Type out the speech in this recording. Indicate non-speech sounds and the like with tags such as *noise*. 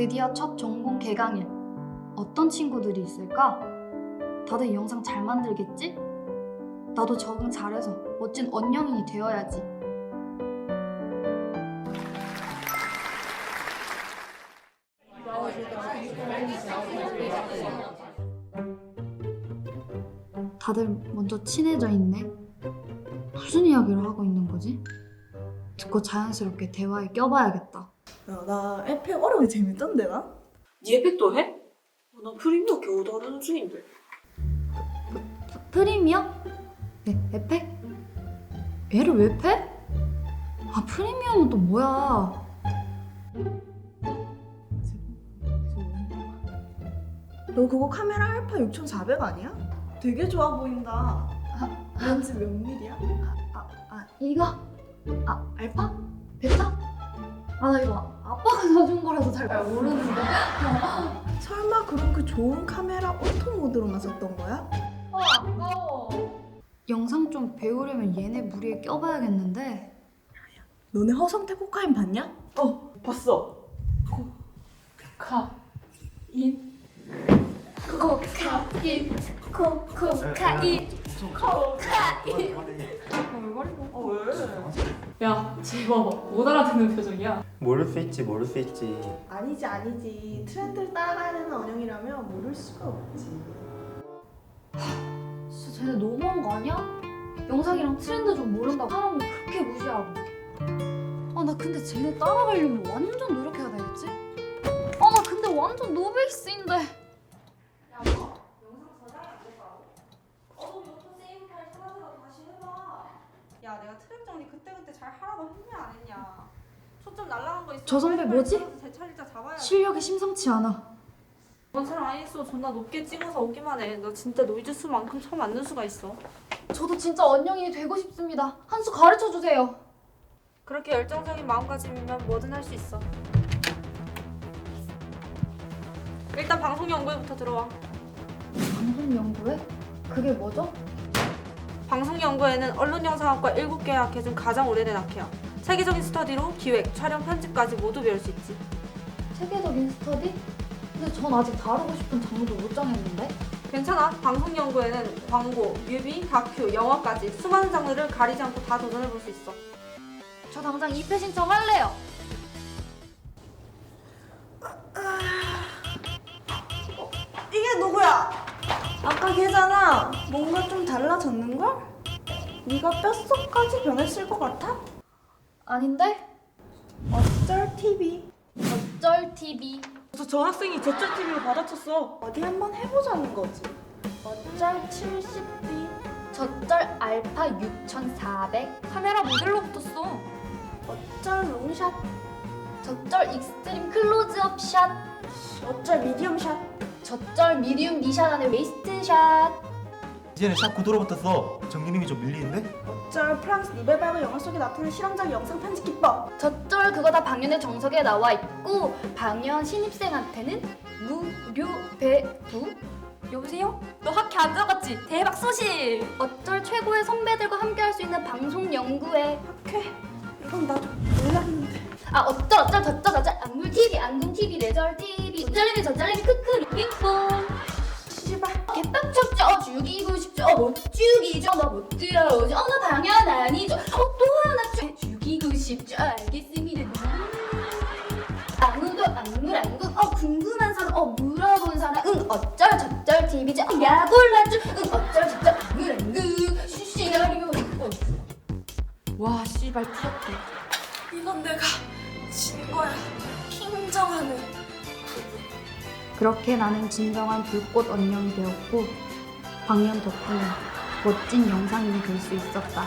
드디어 첫 전공 개강일. 어떤 친구들이 있을까? 다들 영상 잘 만들겠지? 나도 적응 잘해서 멋진 언영인이 되어야지. 다들 먼저 친해져 있네. 무슨 이야기를 하고 있는 거지? 듣고 자연스럽게 대화에 껴봐야겠다. 야, 나 에펙 어려운 게 재밌던데, 나? 니 에펙도 해? 어, 나 프리미어 겨우 다루는 중인데. 프리미어? 네, 에펙? 얘를 왜 패? 아, 프리미엄은 또 뭐야? 너 그거 카메라 알파 6400 아니야? 되게 좋아 보인다. 렌즈 몇 밀이야? 아, 아, 이거? 아, 알파? 베타? 아, 나 이거 사준 거라서 잘 모르는데. *laughs* 설마 그럼 그 좋은 카메라 오토 모드로만 썼던 거야? 아, 아까워. 영상 좀 배우려면 얘네 무리에 껴봐야겠는데. 너네 허성태 코카인 봤냐? 어, 봤어. 코카인. 코카인. 코, 코카인. 어, 왜? 야, 쟤 봐봐. 못 알아듣는 표정이야. 모를 수 있지 모를 수 있지 아니지, 아니지. 트렌드를 따라가야 되는 언영이라면 모를 수가 없지. 진짜 쟤네 너무한 거 아니야? 영상이랑 트렌드 좀 모른다고 사람을 그렇게 무시하고 아 나 근데 쟤네 따라가려면 완전 노력해야 되겠지? 아 나 근데 완전 노베이스인데 야 내가 트랙 정리 그때그때 잘 하라고 했냐 안 했냐. 초점 날라간 거 있어 저 선배 뭐지? 재찰자 잡아야 돼. 실력이 심상치 않아. 원처럼 아이소 존나 높게 찍어서 오기만 해 너 진짜 노이즈 수만큼 처음 안는 수가 있어. 저도 진짜 언영이 되고 싶습니다. 한 수 가르쳐 주세요. 그렇게 열정적인 마음가짐이면 뭐든 할 수 있어. 일단 방송 연구회부터 들어와. 방송 연구회? 그게 뭐죠? 방송 연구회는 언론영상학과 7개 학회 중 가장 오래된 학회야 세계적인 스터디로 기획, 촬영, 편집까지 모두 배울 수 있지 세계적인 스터디? 근데 전 아직 다루고 싶은 장르도 못 정했는데 괜찮아. 방송 연구에는 광고, 뮤비, 다큐, 영화까지 수많은 장르를 가리지 않고 다 도전해 볼 수 있어. 저 당장 입회 신청할래요 이게 누구야? 아까 걔잖아. 뭔가 좀 달라졌는걸? 네가 뼛속까지 변했을 것 같아? 아닌데? 어쩔 TV. 어쩔 TV 저, 저 학생이 저쪽 TV로 받아쳤어. 어디 한번 해보자는 거지. 어쩔 70B. 저쩔 알파 6400 카메라 모델로 붙었어 어쩔 롱샷. 저쩔 익스트림 클로즈업 샷 어쩔 미디엄 샷. 저쩔 미디움 니샷 안에 웨이스트 샷 이제는 샷 구도로 붙었어 정기능이 좀 밀리는데? 어쩔 프랑스 니벨바그 영화 속에 나타난 실험적 영상 편집 기법. 저쩔 그거 다 방연의 정석에 나와 있고 방연 신입생한테는 무료 배부 여보세요? 너 학회 안 들어갔지? 대박 소식! 어쩔 최고의 선배들과 함께 할 수 있는 방송 연구회 학회. 이건 나도 몰랐는데. 아 어쩔 어쩔 저쩔 저쩔. 안물 TV 안군 TV 레절 TV 저쩔리면 저쩔리면 크크 빙뽕. 씨발. 개빡쳤죠? 죽이고 싶죠? 어, 못 죽이죠? 너못 들어오죠? 어느 방향 아니죠? 어또 하나 죽 죽이고 싶죠? 알겠습니다. 아무도 안물 안구. 어 궁금한 사람 어 물어본 사람. 응 어쩔 저쩔 TV죠? 어, 야 골라줘 응 어쩔 저쩔. 안물 안구. 시나리오 어. 와, 씨발 풀었다. 이건 내가 진 거야. 킹정하는. 그렇게 나는 진정한 불꽃 언령이 되었고 방연 덕분에 멋진 영상인이 될 수 있었다.